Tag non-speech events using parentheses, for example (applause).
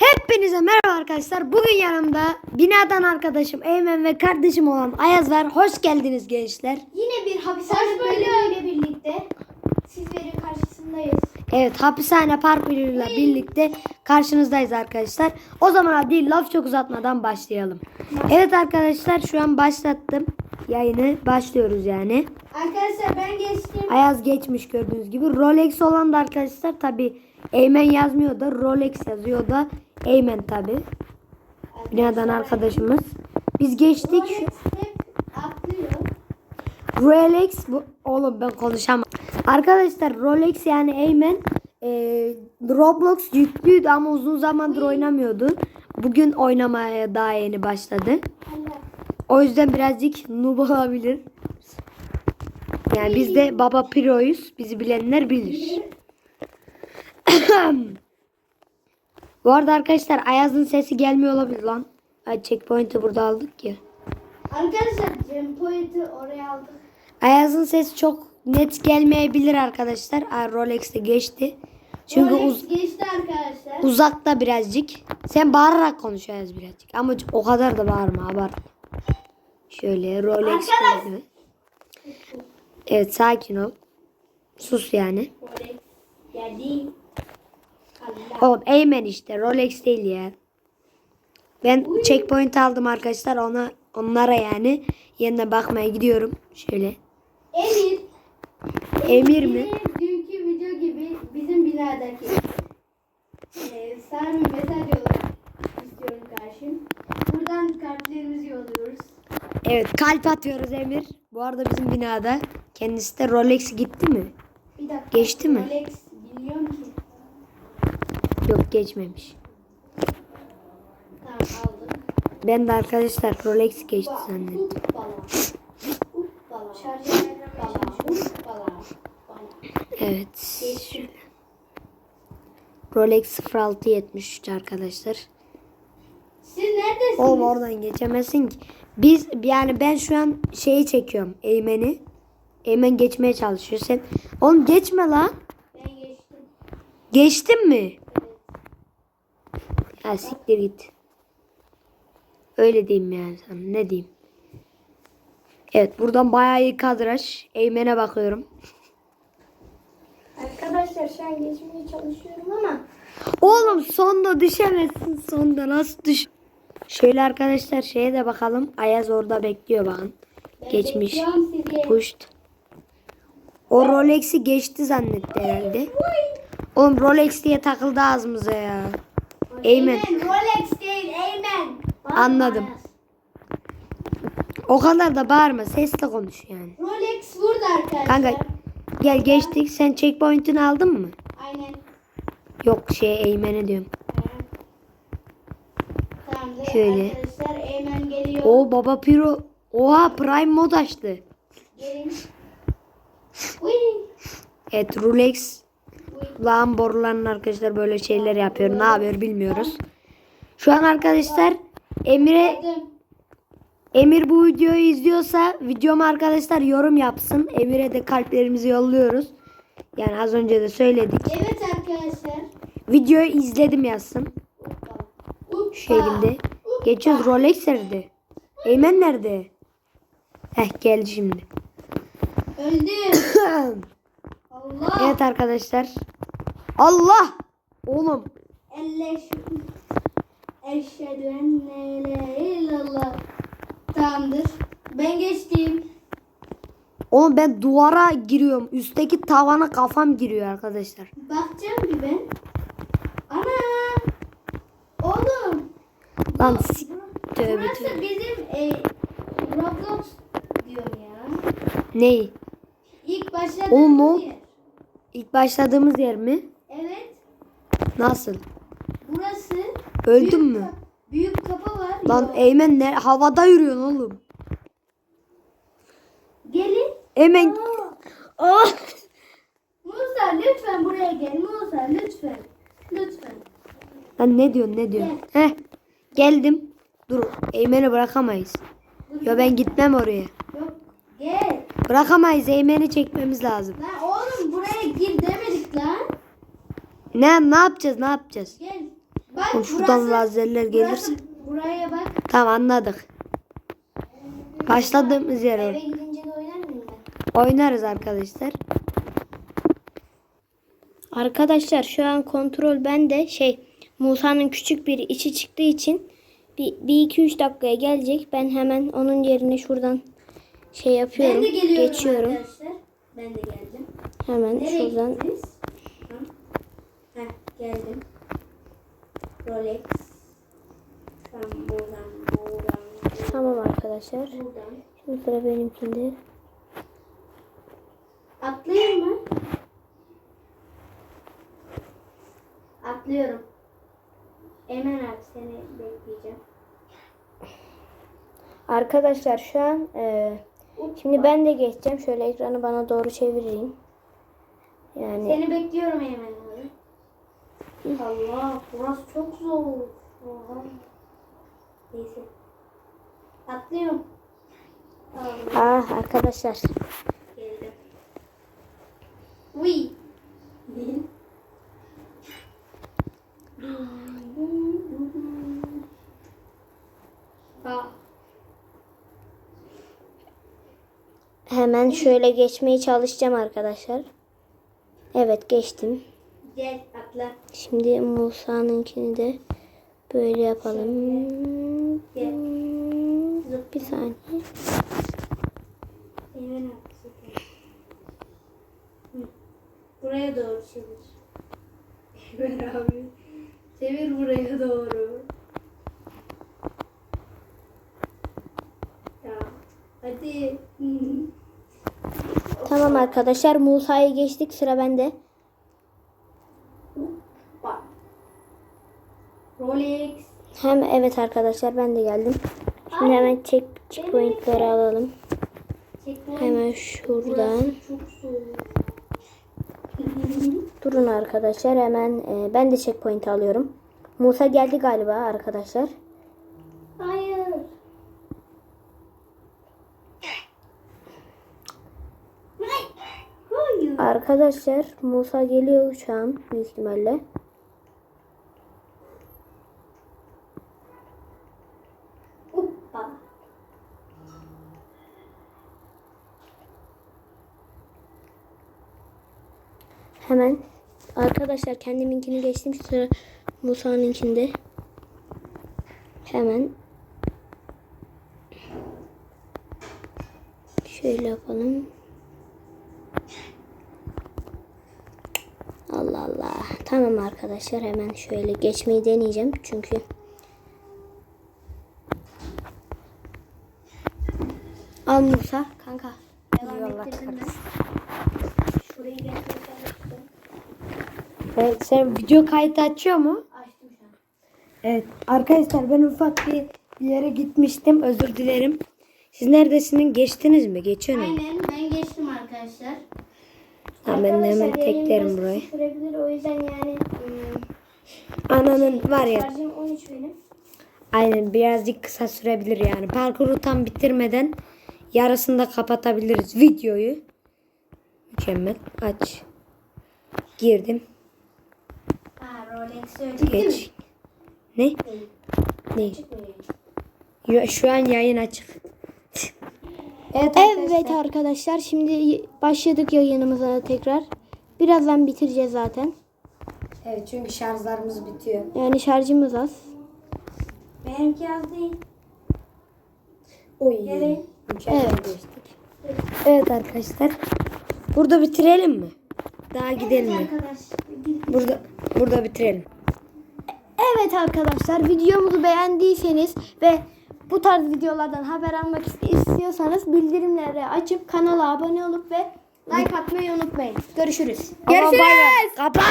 Hepinize merhaba arkadaşlar. Bugün yanımda binadan arkadaşım Eymen ve kardeşim olan Ayaz var. Hoş geldiniz gençler. Yine bir hapishane bölümüyle birlikte sizlerin karşısındayız. Evet hapishane park ile birlikte karşınızdayız arkadaşlar. O zaman hadi laf çok uzatmadan başlayalım. Evet arkadaşlar şu an başlattım. Yayını başlıyoruz yani. Arkadaşlar ben geçtim. Ayaz geçmiş gördüğünüz gibi. Rolex olan da arkadaşlar tabi Eymen yazmıyor da Rolex yazıyor da Eymen tabi. Binadan arkadaşımız. Biz geçtik. Rolex atlıyor. Rolex bu oğlum ben konuşamam. Arkadaşlar Rolex yani Eymen e, Roblox yüklüydü ama uzun zamandır oynamıyordu. Bugün oynamaya daha yeni başladı. O yüzden birazcık noob olabilir. Yani biz de Baba Piro'yuz. Bizi bilenler bilir. (clears throat) Bu arada arkadaşlar Ayaz'ın sesi gelmiyor olabilir lan. Ay checkpoint'i burada aldık ya. Arkadaşlar Cem Poet'i oraya aldık. Ayaz'ın sesi çok net gelmeyebilir arkadaşlar. Ay, Rolex de geçti. Çünkü Rolex uz- geçti arkadaşlar. uzakta birazcık. Sen bağırarak konuş Ayaz birazcık. Ama o kadar da bağırma abartma. Şöyle Rolex Arkadaş-. Evet sakin ol. Sus yani. Rolex geldi. Oğlum Eymen işte Rolex değil ya. Ben checkpoint aldım arkadaşlar ona onlara yani yerine bakmaya gidiyorum. Şöyle. Emir. Emir mi? Dünkü video gibi bizim binadaki e, sana bir mesaj yollamak istiyorum karşım. Buradan kalplerimizi yolluyoruz. Evet kalp atıyoruz Emir. Bu arada bizim binada kendisi de Rolex gitti mi? Bir dakika. Geçti mi? Rolex bilmiyorum ki. Yok geçmemiş. Tamam. Ben de arkadaşlar Rolex geçti zannettim. Evet. Rolex 0673 arkadaşlar. Siz neredesiniz? Oğlum oradan geçemezsin ki. Biz yani ben şu an şeyi çekiyorum. Eymen'i. Eymen geçmeye çalışıyor. Sen oğlum geçme lan. Ben geçtim. Geçtin mi? Ya siktir git. Öyle diyeyim yani sana. Ne diyeyim? Evet buradan bayağı iyi kadraj. Eymen'e bakıyorum. Arkadaşlar şu an geçmeye çalışıyorum ama Oğlum sonda düşemezsin. Sonda nasıl düş? Şöyle arkadaşlar şeye de bakalım. Ayaz orada bekliyor bakın. ben Geçmiş. Pushed. O Rolex'i geçti zannetti herhalde. Oğlum Rolex diye takıldı ağzımıza ya. Eymen. Rolex değil. Bak Anladım. O kadar da bağırma. Sesle konuş yani. Rolex burada arkadaşlar. Kanka gel geçtik. Sen checkpoint'ini aldın mı? Aynen. Yok şey Eymen'e diyorum. Tamamdır Şöyle. arkadaşlar Eymen geliyor. O baba piro. Oha prime mod açtı. Gelin. Uy. Evet Rolex. Lağım borularının arkadaşlar böyle şeyler yapıyor. Ne yapıyor bilmiyoruz. Şu an arkadaşlar Geldim. Emir bu videoyu izliyorsa videomu arkadaşlar yorum yapsın. Emir'e de kalplerimizi yolluyoruz. Yani az önce de söyledik. Evet arkadaşlar. Videoyu izledim yazsın. Şu şekilde. Geçiyoruz Rolex nerede? Eymen nerede? Heh geldi şimdi. Öldüm. (coughs) Allah. evet arkadaşlar. Allah! Oğlum. Eşhedü en la illallah. Tamamdır. Ben geçtim. Oğlum ben duvara giriyorum. Üstteki tavana kafam giriyor arkadaşlar. Bakacağım bir ben. Ana. Oğlum. Lan. Tövbe Burası tövbe. bizim e, Roblox diyorum ya. Neyi? İlk başladığımız Oğlum ne oldu? İlk başladığımız yer mi? Evet. Nasıl? Burası. Öldün büyük mü? ka- büyük kapı var. Lan Yok. Eymen ne? Havada yürüyorsun oğlum. Gelin. Eymen... Oh! Musa lütfen buraya gel. Musa lütfen. Lütfen. Lan ne diyorsun ne diyorsun? Heh. Geldim. Dur Eymen'i bırakamayız. Ya ben gitmem oraya. Yok. Gel. Bırakamayız Eymen'i çekmemiz lazım. Lan oğlum buraya gir demedik lan. Ne ne yapacağız ne yapacağız? Gel. Bak Oğlum şuradan burası- lazerler gelirse. buraya bak. Tamam anladık. Başladığımız yer Eve gidince de oynar mıyım Oynarız arkadaşlar. Arkadaşlar şu an kontrol bende şey Musa'nın küçük bir içi çıktığı için bir, bir iki üç dakikaya gelecek. Ben hemen onun yerine şuradan şey yapıyorum. Ben de geliyorum geçiyorum. arkadaşlar. Ben de geldim. Hemen Nereye şuradan gittiniz? Geldim. Rolex. Tamam buradan, buradan, tamam arkadaşlar. buradan. Şimdi sıra benimkinde. Atlayayım mı? Atlıyorum. Eymen abi seni bekleyeceğim. Arkadaşlar şu an e, şimdi ben de geçeceğim. Şöyle ekranı bana doğru çevireyim. Yani Seni bekliyorum Eymen abi. Allah burası çok zor. Oha. Neyse. Atlıyorum. Tamam ah arkadaşlar geldim. Uy. Hemen şöyle geçmeye çalışacağım arkadaşlar. Evet geçtim. Gel atla. Şimdi Musa'nınkini de böyle yapalım. Bir saniye. Buraya doğru çevir. Eymen abi. Çevir buraya doğru. Tamam. Hadi. Tamam arkadaşlar Musa'yı geçtik sıra bende. Bak. Rolex. Hem evet arkadaşlar ben de geldim. Şimdi hemen check checkpointleri alalım. Hemen şuradan. Durun arkadaşlar hemen e, ben de checkpoint alıyorum. Musa geldi galiba arkadaşlar. Hayır. Hayır. Arkadaşlar Musa geliyor şu an büyük ihtimalle. Hemen arkadaşlar kendiminkini geçtim sıra Musa'nınkinde. Hemen şöyle yapalım. Allah Allah. Tamam arkadaşlar hemen şöyle geçmeyi deneyeceğim çünkü Al Musa kanka. Devam ben. Şurayı çalıştım. Evet, sen video kayıt açıyor mu? Açtım şu an. Evet arkadaşlar ben ufak bir yere gitmiştim. Özür dilerim. Siz neredesiniz? Geçtiniz mi? Geçiyor mu? Aynen ben geçtim arkadaşlar. Tamam, ben de hemen Arkadaşlar, yayın teklerim biraz burayı. Sürebilir o yüzden yani ım, Ananın var ya. şarjım 13 benim. Aynen birazcık kısa sürebilir yani. Parkuru tam bitirmeden yarısında kapatabiliriz videoyu. Mükemmel. Aç. Girdim. Ha Rolex öyle değil mi? Geç. Ne? Değil. Ne? Yo- Şu an yayın açık. evet Evet arkadaşlar şimdi başladık yayınımıza tekrar. Birazdan bitireceğiz zaten. Evet çünkü şarjlarımız bitiyor. Yani şarjımız az. Benimki az değil. Oy. Mükemmel geçtik. Evet arkadaşlar. Burada bitirelim mi? Daha gidelim mi? Arkadaş. Burada burada bitirelim. Evet arkadaşlar videomuzu beğendiyseniz ve bu tarz videolardan haber almak istiyorsanız bildirimleri açıp kanala abone olup ve like atmayı unutmayın. Görüşürüz. Görüşürüz. Kapat.